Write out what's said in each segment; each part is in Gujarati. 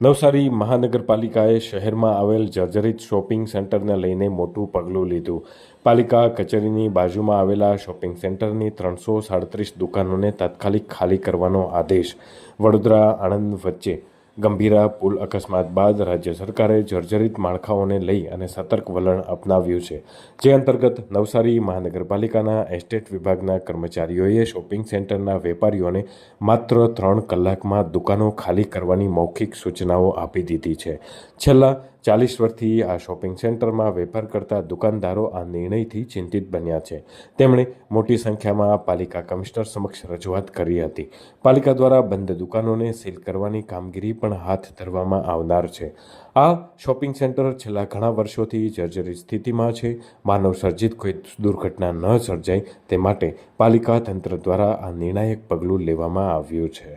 નવસારી મહાનગરપાલિકાએ શહેરમાં આવેલ જર્જરિત શોપિંગ સેન્ટરને લઈને મોટું પગલું લીધું. પાલિકા કચેરીની બાજુમાં આવેલા શોપિંગ સેન્ટરની ત્રણસો સાડત્રીસ દુકાનોને તાત્કાલિક ખાલી કરવાનો આદેશ. વડોદરા આણંદ વચ્ચે ગંભીરા પુલ અકસ્માત બાદ રાજ્ય સરકારે જર્જરિત માળખાઓને લઈ અને સતર્ક વલણ અપનાવ્યું છે. જે અંતર્ગત નવસારી મહાનગરપાલિકાના એસ્ટેટ વિભાગના કર્મચારીઓએ શોપિંગ સેન્ટરના વેપારીઓને માત્ર ત્રણ કલાકમાં દુકાનો ખાલી કરવાની મૌખિક સૂચનાઓ આપી દીધી છે. છેલ્લા ચાલીસ વર્ષથી આ શોપિંગ સેન્ટરમાં વેપાર કરતા દુકાનદારો આ નિર્ણયથી ચિંતિત બન્યા છે. તેમણે મોટી સંખ્યામાં પાલિકા કમિશનર સમક્ષ રજૂઆત કરી હતી. પાલિકા દ્વારા બંધ દુકાનોને સીલ કરવાની કામગીરી પણ હાથ ધરવામાં આવનાર છે. આ શોપિંગ સેન્ટર છેલ્લા ઘણા વર્ષોથી જર્જરી સ્થિતિમાં છે. માનવ સર્જિત કોઈ દુર્ઘટના ન સર્જાય તે માટે પાલિકા તંત્ર દ્વારા આ નિર્ણાયક પગલું લેવામાં આવ્યું છે.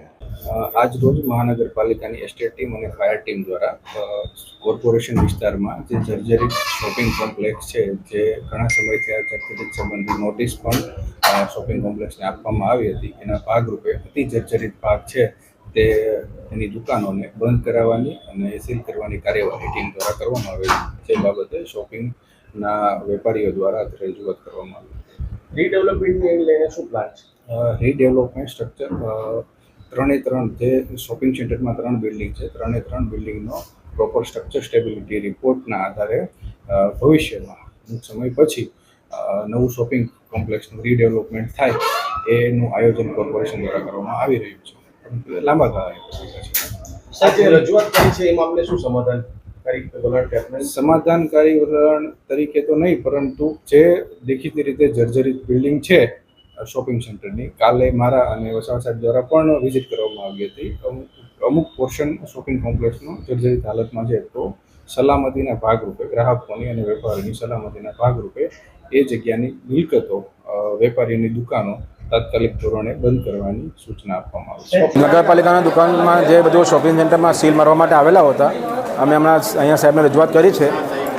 આજ રોજ મહાનગરપાલિકાની એસ્ટેટ ટીમ અને ફાયર ટીમ દ્વારા કોર્પોરેશન વિસ્તારમાં જે જર્જરિત શોપિંગ કોમ્પ્લેક્સ છે, જે ઘણા સમયથી આ જર્જરિત સંબંધી નોટિસ પણ શોપિંગ કોમ્પ્લેક્સને આપવામાં આવી હતી. એના ભાગરૂપે અતિ જર્જરિત ભાગ છે તે એની દુકાનોને બંધ કરાવવાની અને સીલ કરવાની કાર્યવાહી ટીમ દ્વારા કરવામાં આવેલ જે બાબતે શોપિંગના વેપારીઓ દ્વારા રજૂઆત કરવામાં આવી. રીડેવલપમેન્ટને લઈને શું પ્લાન છે? રીડેવલપમેન્ટ સ્ટ્રક્ચર ત્રણે ત્રણ જે શોપિંગ સેન્ટરમાં ત્રણ બિલ્ડિંગ છે. ત્રણે ત્રણ બિલ્ડિંગનો પ્રોપર સ્ટ્રક્ચર સ્ટેબિલિટી રિપોર્ટના આધારે ભવિષ્યમાં અમુક સમય પછી નવું શોપિંગ કોમ્પ્લેક્સનું રીડેવલપમેન્ટ થાય. એનું આયોજન કોર્પોરેશન દ્વારા કરવામાં આવી રહ્યું છે. લાંબા જે રજૂઆત કરી છે એ મામલે શું સમાધાન સમાધાનકારી વલણ તરીકે તો નહીં પરંતુ જે દેખીતી રીતે જર્જરિત બિલ્ડિંગ છે શોપિંગ સેન્ટરની કાલે મારા અને વસાવા સાહેબ દ્વારા પણ વિઝિટ કરવામાં આવી હતી. અમુક અમુક પોર્શન શોપિંગ કોમ્પ્લેક્સનો જર્જરિત હાલતમાં છે તો સલામતીના ભાગરૂપે ગ્રાહકોની અને વેપારીની સલામતીના ભાગરૂપે એ જગ્યાની મિલકતો વેપારીની દુકાનો તાત્કાલિક ધોરણે બંધ કરવાની સૂચના આપવામાં આવી નગરપાલિકાના દુકાનમાં જે બધું શોપિંગ સેન્ટરમાં સીલ મારવા માટે આવેલા હતા, અમે હમણાં અહીંયા સાહેબને રજૂઆત કરી છે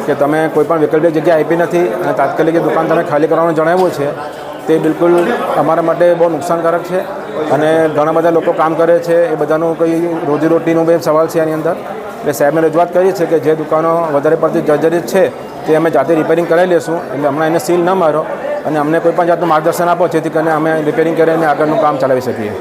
કે તમે કોઈ પણ વૈકલ્પિક જગ્યા આપી નથી અને તાત્કાલિક દુકાન તમે ખાલી કરવાનું જણાવ્યું છે, તે બિલકુલ અમારા માટે બહુ નુકસાનકારક છે અને ઘણા બધા લોકો કામ કરે છે, એ બધાનું કોઈ રોજીરોટીનું બે સવાલ છે એની અંદર. એટલે સાહેબને રજૂઆત કરી છે કે જે દુકાનો વધારે પડતી જર્જરિત છે, તે અમે જાતે રિપેરિંગ કરાવી લેશું, એટલે હમણાં એને સીલ ન મારો. અને અમને કોઈ પણ જાતનું માર્ગદર્શન આપો, જેથી કરીને અમે રિપેરિંગ કરીને આગળનું કામ ચલાવી શકીએ.